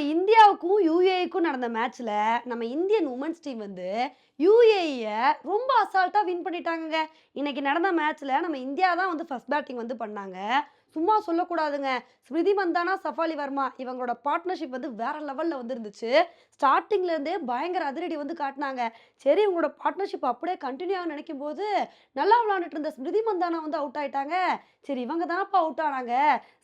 இந்தியாவுக்கும் யூஏக்கும் நடந்த மேட்ச்ல நம்ம இந்தியன் உமன்ஸ் டீம் வந்து யுஏஇய ரொம்ப அசால்ட்டாக வின் பண்ணிட்டாங்க இன்னைக்கு நடந்த மேட்ச்ல நம்ம இந்தியா தான் வந்து ஃபர்ஸ்ட் பேட்டிங் வந்து பண்ணாங்க. சும்மா சொல்லக்கூடாதுங்க. ஸ்மிருதி மந்தானா சஃபாலி வர்மா இவங்களோட பார்ட்னர்ஷிப் வந்து வேற லெவலில் வந்து இருந்துச்சு ஸ்டார்டிங்ல இருந்தே பயங்கர அதிரடி வந்து காட்டினாங்க. சரி இவங்களோட பார்ட்னர்ஷிப் அப்படியே கண்டினியூ நினைக்கும் போது நல்லா விளாண்டுட்டு இருந்த ஸ்மிருதி மந்தானா வந்து அவுட் ஆயிட்டாங்க. சரி இவங்க தானப்பா அவுட் ஆனாங்க.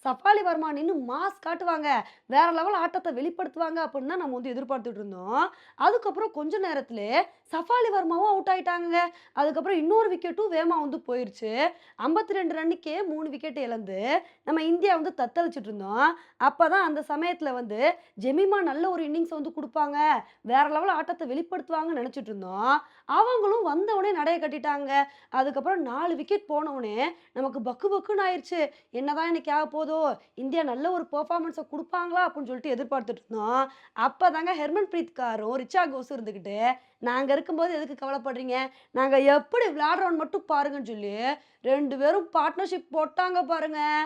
சஃபாலி வர்மா நின்று மாஸ் காட்டுவாங்க. வேற லெவல் ஆட்டத்தை வெளிப்படுத்துவாங்க அப்படின்னு தான் நம்ம வந்து எதிர்பார்த்துட்டு இருந்தோம். அதுக்கப்புறம் கொஞ்ச நேரத்துல சஃபாலி வர்மாவும் அவுட் ஆயிட்டாங்க அதுக்கப்புறம் இன்னொரு விக்கெட்டும் வேமா வந்து போயிருச்சு. ஐம்பத்தி ரெண்டு ரன்னுக்கே மூணு விக்கெட் இழந்து நம்ம இந்தியா வந்து தத்தளிச்சிட்டு இருந்தோம் அப்போ தான் அந்த சமயத்தில் வந்து ஜெமிமா நல்ல ஒரு இன்னிங்ஸை வந்து கொடுப்பாங்க. வேற லெவல் ஆட்டத்தை வெளிப்படுத்துவாங்கன்னு நினச்சிட்டு இருந்தோம் அவங்களும் வந்தவுடனே நடைய கட்டிட்டாங்க. அதுக்கப்புறம் நாலு விக்கெட் போனவுடனே நமக்கு பக்கு பக்குன்னு ஆயிடுச்சு என்னதான் இன்னைக்கு ஆக போதோ இந்தியா நல்ல ஒரு பெர்ஃபார்மன்ஸை கொடுப்பாங்களா அப்படின்னு சொல்லிட்டு எதிர்பார்த்துட்டு இருந்தோம் அப்பதாங்க ஹெர்மன் பிரீத் காரும் ரிச்சா கோஸும் இருந்துக்கிட்டு நாங்கள் இருக்கும்போது எதுக்கு கவலைப்படுறீங்க? நாங்கள் எப்படி விளையாடுறோன்னு மட்டும் பாருங்கன்னு சொல்லி ரெண்டு பேரும் பார்ட்னர்ஷிப் போட்டாங்க பாருங்கள்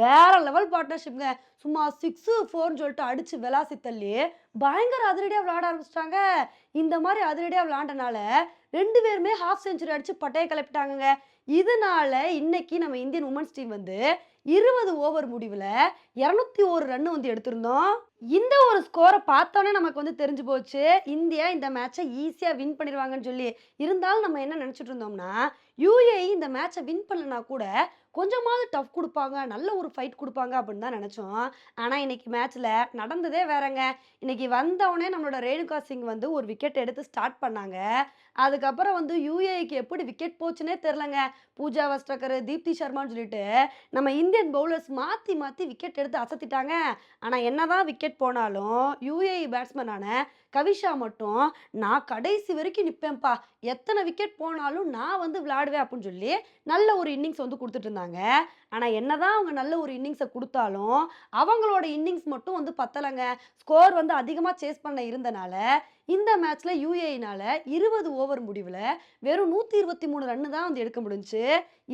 வேற லெவல் பார்ட்னர்ஷிப்ங்க சும்மா சிக்ஸு ஃபோர்னு சொல்லிட்டு அடிச்சு விளாசி தள்ளி பயங்கர அதிரடியாக விளாட ஆரம்பிச்சிட்டாங்க. இந்த மாதிரி அதிரடியாக விளாண்டனால ரெண்டு பேருமே ஹாஃப் செஞ்சுரி அடிச்சு பட்டையை கிளப்பிட்டாங்க இதனால இன்னைக்கு நம்ம இந்தியன் உமன்ஸ் டீம் வந்து இருபது ஓவர் முடிவில் இரநூத்தி ஒரு ரன் வந்து எடுத்திருந்தோம். இந்த ஒரு ஸ்கோரை பார்த்தோன்னே நமக்கு வந்து தெரிஞ்சு போச்சு. இந்தியா இந்த மேட்சை ஈஸியாக வின் பண்ணிடுவாங்கன்னு சொல்லி. இருந்தாலும் நம்ம என்ன நினச்சிட்டு இருந்தோம்னா யூஏஇ இந்த மேட்சை வின் பண்ணலனா கூட கொஞ்சமாவது டஃப் கொடுப்பாங்க. நல்ல ஒரு ஃபைட் கொடுப்பாங்க அப்படின்னு தான் நினச்சோம். ஆனால் இன்னைக்கு மேட்ச்சில் நடந்ததே வேறங்க. இன்னைக்கு வந்தவுடனே நம்மளோட ரேணுகா சிங் வந்து ஒரு விக்கெட் எடுத்து ஸ்டார்ட் பண்ணாங்க. அதுக்கப்புறம் வந்து யூஏக்கு எப்படி விக்கெட் போச்சுன்னே தெரிலங்க பூஜா வஸ்டக்கர் தீப்தி சர்மான்னு சொல்லிட்டு நம்ம இந்தியன் பவுலர்ஸ் மாற்றி மாற்றி விக்கெட் எடுத்து அசத்திட்டாங்க. ஆனால் என்னதான் விக்கெட் போனாலும் யூஏஇ பேட்ஸ்மேனான கவிஷா மட்டும் நான் கடைசி வரைக்கும் நிற்பேன்ப்பா எத்தனை விக்கெட் போனாலும் நான் வந்து விளையாடுவேன் அப்படின்னு சொல்லி நல்ல ஒரு இன்னிங்ஸ் வந்து கொடுத்துட்டு இருந்தாங்க. ஆனால் என்னதான் அவங்க நல்ல ஒரு இன்னிங்ஸை கொடுத்தாலும் அவங்களோட இன்னிங்ஸ் மட்டும் வந்து பத்தலைங்க. ஸ்கோர் வந்து அதிகமாக சேஸ் பண்ண இருந்தனால இந்த மேட்ச்சில் யூஏனால இருபது ஓவர் முடிவில் வெறும் நூற்றி இருபத்தி மூணு ரன்னு தான் வந்து எடுக்க முடிஞ்சுச்சு.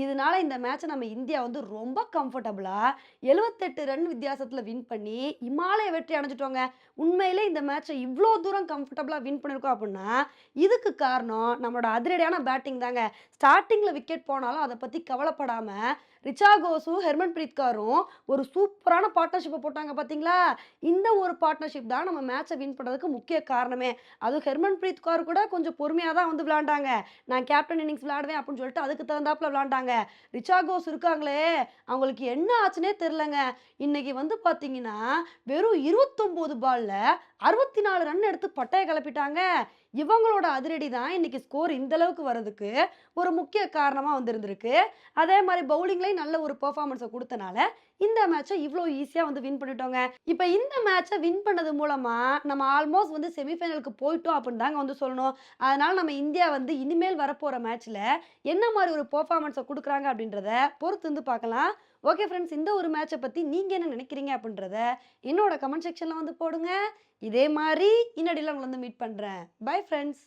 இதனால இந்த மேட்சை நம்ம இந்தியா வந்து ரொம்ப கம்ஃபர்டபுளாக எழுபத்தெட்டு ரன் வித்தியாசத்தில் வின் பண்ணி இமாலய வெற்றி அடைஞ்சிட்டோங்க. உண்மையிலே இந்த மேட்சை இவ்வளோ தூரம் கம்ஃபர்டபுளாக வின் பண்ணியிருக்கோம் அப்படின்னா இதுக்கு காரணம் நம்மளோட அதிரடியான பேட்டிங் தாங்க. ஸ்டார்டிங்கில் விக்கெட் போனாலும் அதை பற்றி கவலைப்படாமல் ரிச்சா கோஸும் ஹெர்மன் பிரீத் காரும் ஒரு சூப்பரான பார்ட்னர்ஷிப்பை போட்டாங்க பார்த்தீங்களா இந்த ஒரு பார்ட்னர்ஷிப் தான் நம்ம மேட்சை வின் பண்ணுறதுக்கு முக்கிய காரணமே. அதுவும் ஹெர்மன் பிரீத் கார் கூட கொஞ்சம் பொறுமையாக தான் வந்து விளாண்டாங்க. நான் கேப்டன் இன்னிங்ஸ் விளாடுவேன் அப்படின்னு சொல்லிட்டு அதுக்கு தகுந்தாப்புல விளாண்டாங்க. ரிச்சா கோஸ் இருக்காங்களே அவங்களுக்கு என்ன ஆச்சுன்னே தெரிலங்க இன்னைக்கு வந்து பார்த்தீங்கன்னா வெறும் இருபத்தொம்போது பால்ல அறுபத்தி நாலு ரன் எடுத்து பட்டையை கிளப்பிட்டாங்க. இவங்களோட அதிரடி தான் இன்னைக்கு ஸ்கோர் இந்த அளவுக்கு வர்றதுக்கு ஒரு முக்கிய காரணமாக வந்திருந்திருக்கு. அதே மாதிரி பவுலிங்லேயும் நல்ல ஒரு பெர்ஃபார்மன்ஸை கொடுத்தனால இந்த மேட்சை இவ்வளோ ஈஸியாக வந்து வின் பண்ணிட்டோங்க. இப்போ இந்த மேட்சை வின் பண்ணது மூலமாக நம்ம ஆல்மோஸ்ட் வந்து செமிஃபைனலுக்கு போயிட்டோம் அப்படின்னு தாங்க வந்து சொல்லணும். அதனால் நம்ம இந்தியா வந்து இனிமேல் வரப்போகிற மேட்ச்சில் என்ன மாதிரி ஒரு பெர்ஃபார்மன்ஸை கொடுக்குறாங்க அப்படின்றத பொறுத்து வந்து பார்க்கலாம். ஓகே ஃப்ரெண்ட்ஸ் இந்த ஒரு மேட்சை பற்றி நீங்கள் என்ன நினைக்கிறீங்க அப்படின்றத என்னோட கமெண்ட் செக்ஷனில் வந்து போடுங்க. இதே மாதிரி இன்னடியில் உங்களை வந்து மீட் பண்ணுறேன் பை ஃப்ரெண்ட்ஸ்